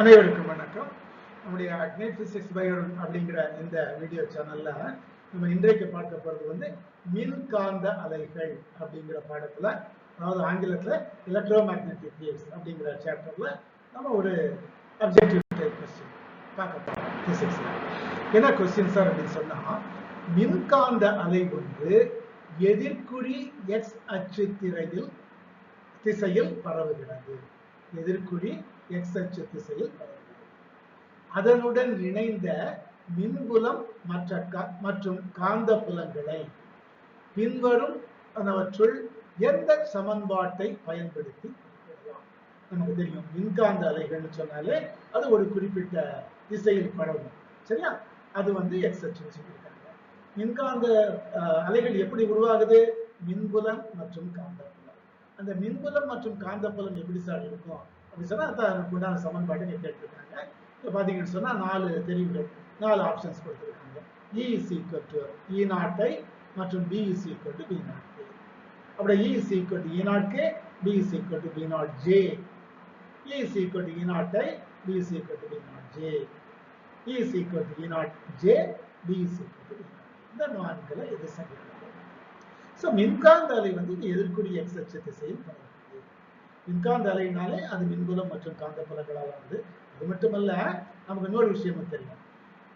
அனைவருக்கும் வணக்கம். நம்முடைய அக்னேட் பிசிக்ஸ் பயோ அப்படிங்கிற இந்த வீடியோ சேனல்ல நம்ம இன்றைக்கு பார்க்க போறது வந்து மின்காந்த அலைகள் அப்படிங்கிற பாடத்துல அதாவது ஆங்கிலத்துல எலக்ட்ரோ மேக்னெட்டிக் வேவ்ஸ் அப்படிங்கிற சாப்டர்ல நம்ம ஒரு அப்ஜெக்டிவ் டைப் கொஸ்டின் பார்க்க போறோம் பிசிக்ஸ்ல என்ன கொஸ்டின் சார் அப்படின்னு சொன்னா மின்காந்த அலை வந்து எதிர்குறி எக்ஸ் அச்சு திரையில் திசையில் பரவுகிறது. எதிர்குறி எக்ஸ் அச்சு திசையில் அதனுடன் இணைந்த மின்புலம் மற்ற மற்றும் காந்த புலங்களை பின்வரும் அவற்றுள் எந்த சமன்பாட்டை பயன்படுத்தி நமக்கு தெரியும்? மின்காந்த அலைகள்னு சொன்னாலே அது ஒரு குறிப்பிட்ட திசையில் பரவும். சரியா? அது வந்து எக்ஸ் அச்சுன்னு சொல்லியிருக்காங்க மின்காந்த அஹ், அலைகள் எப்படி உருவாகுது? மின்புலம் மற்றும் காந்தப்புலம் அந்த மின்புலம் மற்றும் காந்தப்புலம் எப்படி சார் இருக்கும்? அப்படின்னு சொன்னா அதுக்கு உண்டான சமன்பாட்டை கேட்டிருக்காங்க. இப்போ பார்த்தீங்கன்னு சொன்னா நாலு தெரிவுகள் நாலு ஆப்ஷன்ஸ் கொடுத்துருக்காங்க. E e is equal to E நாட்டை மற்றும் B is equal to B not K அப்படி E is equal to E not K B is equal to B not J E is equal to E நாட்டை B is equal to B not J E is equal to E not J B is equal to B not இந்த நான்களை எது சரியானது? So மின்காந்த அலை வந்து இங்க எதிர்க்கூடிய X அச்சு திசையில் பரவுகிறது மின்காந்த அலைனாலே அது மின்புலம் மற்றும் காந்தப்புலங்களால் வந்து அது மட்டுமல்ல நமக்கு இன்னொரு விஷயமும் தெரியும்.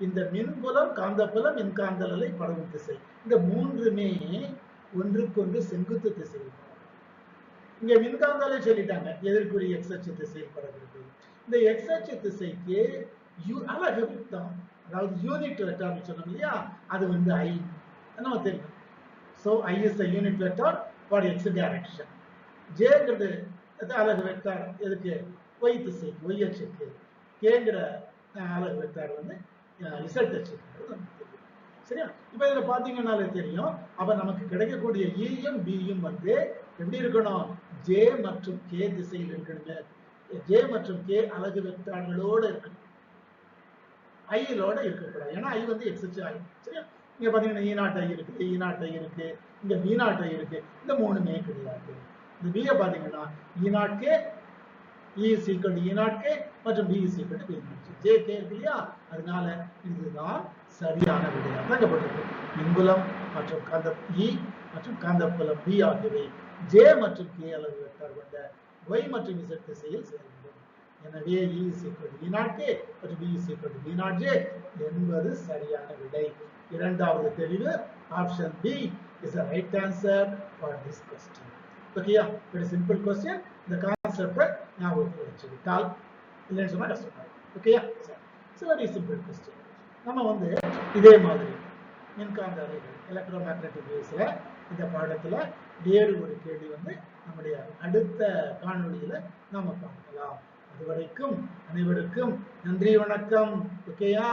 இந்த மின்புலம் காந்தப்புலம் மின்காந்த அலை படகு திசை. இந்த மூன்றுமே ஒன்றுக்கொன்று செங்குத்து திசையில் இங்க மின்காந்த அலை சொல்லிட்டாங்க எதிர்க்குரிய எக்ஸ் அச்சு திசையில் பரவுகிறது இந்த எக்ஸ் அச்சு திசைக்கு யூ அழகு தான். அதாவது யூனிட் வெக்டார்னு சொன்னோம் இல்லையா? அது வந்து ஐ நம்ம தெரியும். So I is a unit vector for X direction ஜேங்கிறது அழகு வெக்டார் எதுக்கு? ஒய் திசைக்கு ஒய் அச்சுக்கு கேங்கிற அழகு அலகு வெக்டார் வந்து ரிசல்ட் அச்சுக்கு சரியா? இப்போ இதில் பார்த்தீங்கன்னாலே தெரியும் அப்போ நமக்கு கிடைக்கக்கூடிய e ஈயும் பியும் வந்து எப்படி இருக்கணும்? ஜே மற்றும் கே திசையில் இருக்கணுங்க. ஜே மற்றும் கே அலகு வெக்டார்களோடு இருக்கணும். ஐயிலோட இருக்கக்கூடாது. ஏன்னா ஐ வந்து எக்ஸ் ஆகும் சரியா? இங்க பாத்தீங்கன்னா ஈ நாட் ஐ இருக்கு ஈ நாட் ஐ இருக்கு இங்க பி நாட் ஐ இருக்கு இந்த மூணுமே கிடையாது. இந்த பியை பாத்தீங்கன்னா E not is E to e E not மற்றும் B is equal B not J K இருக்கு இல்லையா அதனால இதுதான் சரியான விடையாக தங்கப்பட்டது மின்புலம் மற்றும் காந்த e மற்றும் காந்தப்புலம் பி ஆகியவை ஜே மற்றும் k அளவு வெக்டார் கொண்ட y மற்றும் z திசையில் செயல்படும். எனவே E is equal to E K மற்றும் B is equal to B J என்பது சரியான விடை. இரண்டாவது தெளிவு option B is the right answer for this question. ஓகேயா very சிம்பிள் question. இந்த கான்செப்டை ஞாபகத்தில் வச்சுக்கிட்டால் இல்லைன்னு சொன்னா கஷ்டமா ஓகேயா இட்ஸ் வெரி சிம்பிள் கொஸ்டின் நம்ம வந்து இதே மாதிரி மின்காந்த அலைகள் எலக்ட்ரோ மேக்னெட்டிக் வேவ்ஸ்ல இந்த பாடத்துல வேறு ஒரு கேள்வி வந்து நம்முடைய அடுத்த காணொளியில நாம பார்க்கலாம். அதுவரைக்கும் அனைவருக்கும் நன்றி வணக்கம். ஓகேயா